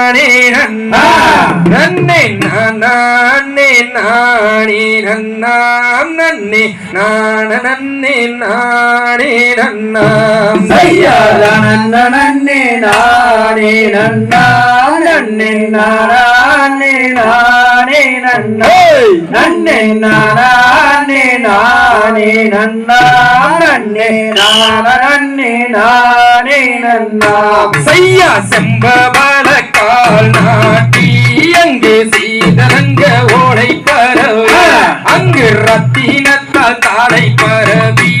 நானே நன்னா. நன்னே நானே நானே நன்னாம் நன்னே நான நன்னே நானே நன்னாம் நன்னே நானே நன்னா. நன்னே நானே நானே நன்னா. நன்னே நானே நானே நன்னா. நன்னே நானே நானே நன்னா. செய்யா செம்பவள கால் நாட்டி அங்கு சீதரங்க ஓடை பரவி. அங்கு ரத்தினத்தால் தாளை பரவி.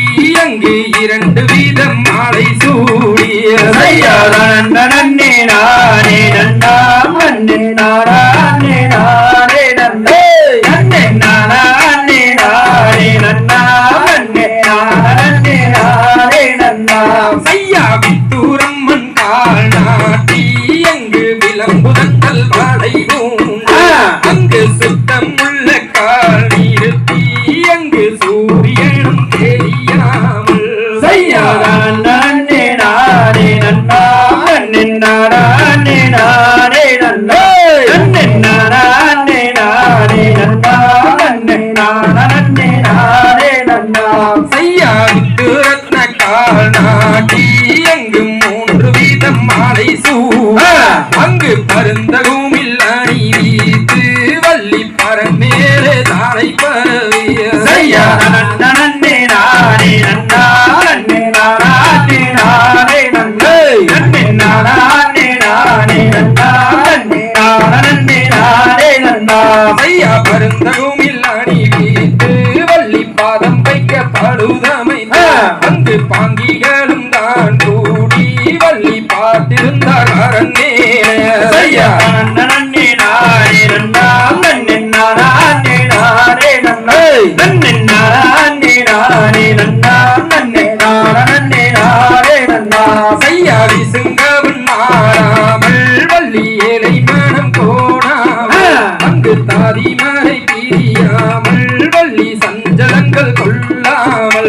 அங்கு இரண்டு வீதம் மாலை சூடிய செய்யா நன்னே நானே அங்கு பருந்தகூமில் அணி வீத்து வள்ளி பரமேலே தாளை பரவிய. செய்யா நன்னே நானே நன்னா நன்னே நானே நானே நன்னா நன்னே நானே நானே நன்னா நன்னே நானே நானே நன்னா. ஐயா பருந்தகுமில் அணி வீட்டு வள்ளி பாதம் வைக்க பழுதமை அங்கு பாங்கிகளும்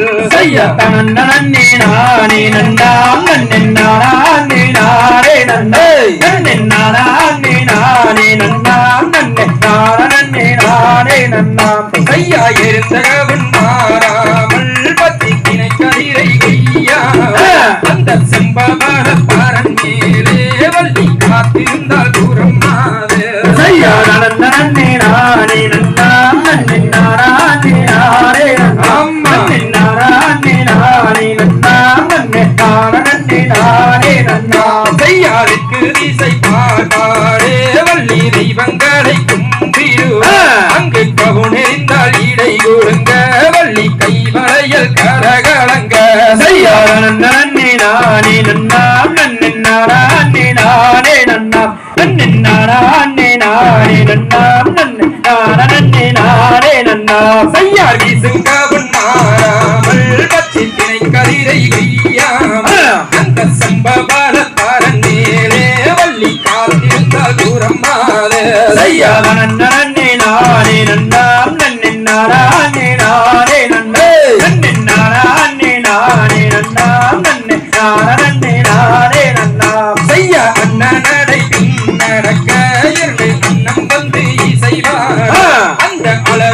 நன்னே நானே நன்னா நன்னே நானே நானே நன்னா நன்னே நானே நானே நன்னா நன்னே நானே ஐயா நன்னே நானே நன்னா நன்னே நானே நானே நன்னா நன்னே நானே நானே நன்னா நன்னே நானே நானே நன்னா செய்யார் வீசுங்கவன் மாறாமல் பச்சை திணை கதிரை அந்த மேலே வள்ளி காத்திருந்தால் தூரம் மாத செய்ய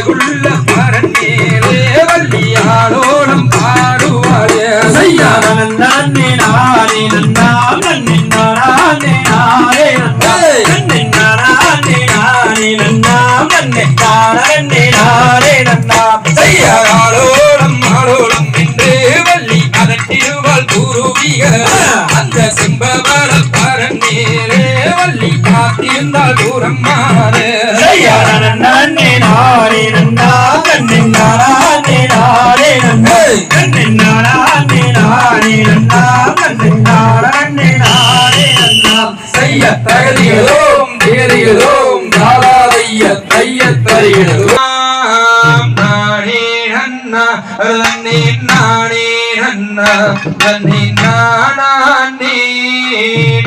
அந்த அழகுள்ள பாரன் மேலே வள்ளி ஆளோளம் பாடுவார். செய்ய நன்னே நானே நன்னா நன்னே நானே நானே நன்னா நானே நானே நன்னா நன்னே நானே நானே நன்னா என்று வள்ளி அந்த செம்பவள பாரன் மேலே வள்ளி காத்திருந்தால் தூரம் தகுதிகளோம் தேதிகளோம் தாளாதைய தைய தருகிறோம் நானே நன்னா ரன்னே நானே நன்னா ரன்னே நானே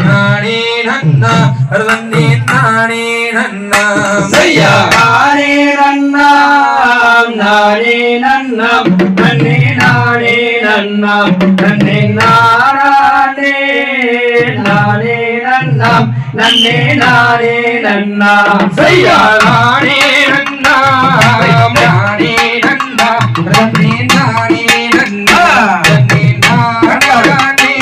நானே நன்னா ரன்னே நானே நன்னா செய்ய. நானே நன்னா நானே நன்னா நன்னே நானே நன்னா நன்னே நானே நன்னே நானே நன்னா. செய்யா நானே நன்னா. நானே நன்னா. ரன்னே நானே நன்னா. ரன்னே நானே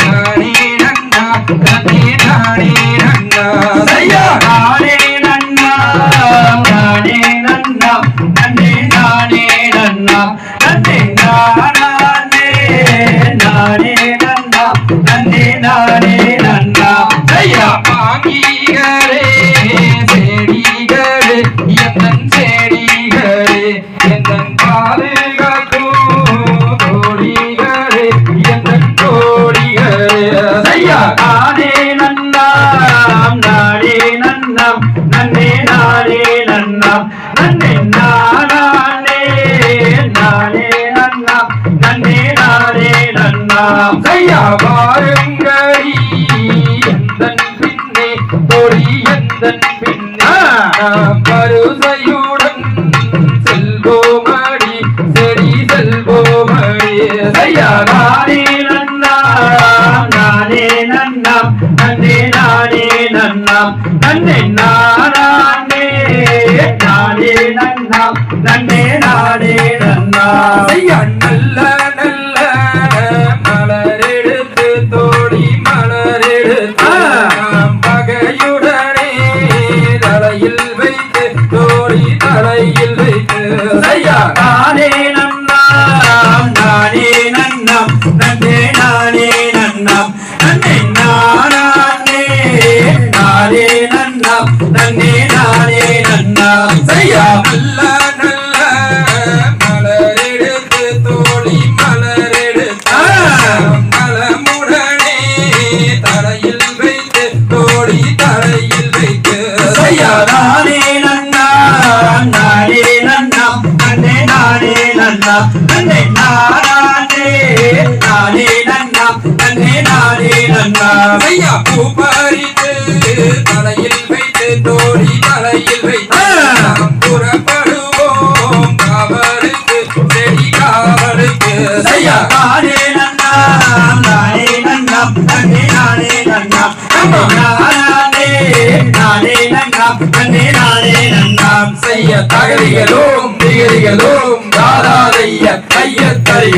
நானே நன்னா. ரன்னே நானே நன்னா. ஐயா நானே நன்னா. நானே நன்னா. நன்னாம் நன்னே நானே நானே நன்னாம் நன்னே நானே நன்னாம். ஐயா வாருங்கடி எந்தன் பின்னே தொடி எந்தன் பின்னே. பருசையுடன் செல்வோமடி செடி செல்வோமடி. நானே நானே நன்னே நானே நன்னே நானே நன்னே நானே நன்னாம் ஐயா நல்ல நல்ல மலரெடுத்து தோடி மலரெடுத்து பகையுடனே தலையில் வைத்து தோடி தலையில் வைத்து. ஐயா நானே நானே நன்னே நானே நன்னாம். ஐயா. பூ பறித்து தலையில் வைத்து தோடி தலையில் வைத்து புறப்படுவோம். காவலுக்கு செடி காவலுக்கு. ஐயா. நானே நானே நன்னே நானே நன்னே நானே நானே நன்னே நானே செய்ய தகதிகளும் திகதிகளும் தாதாதைய கைய தறி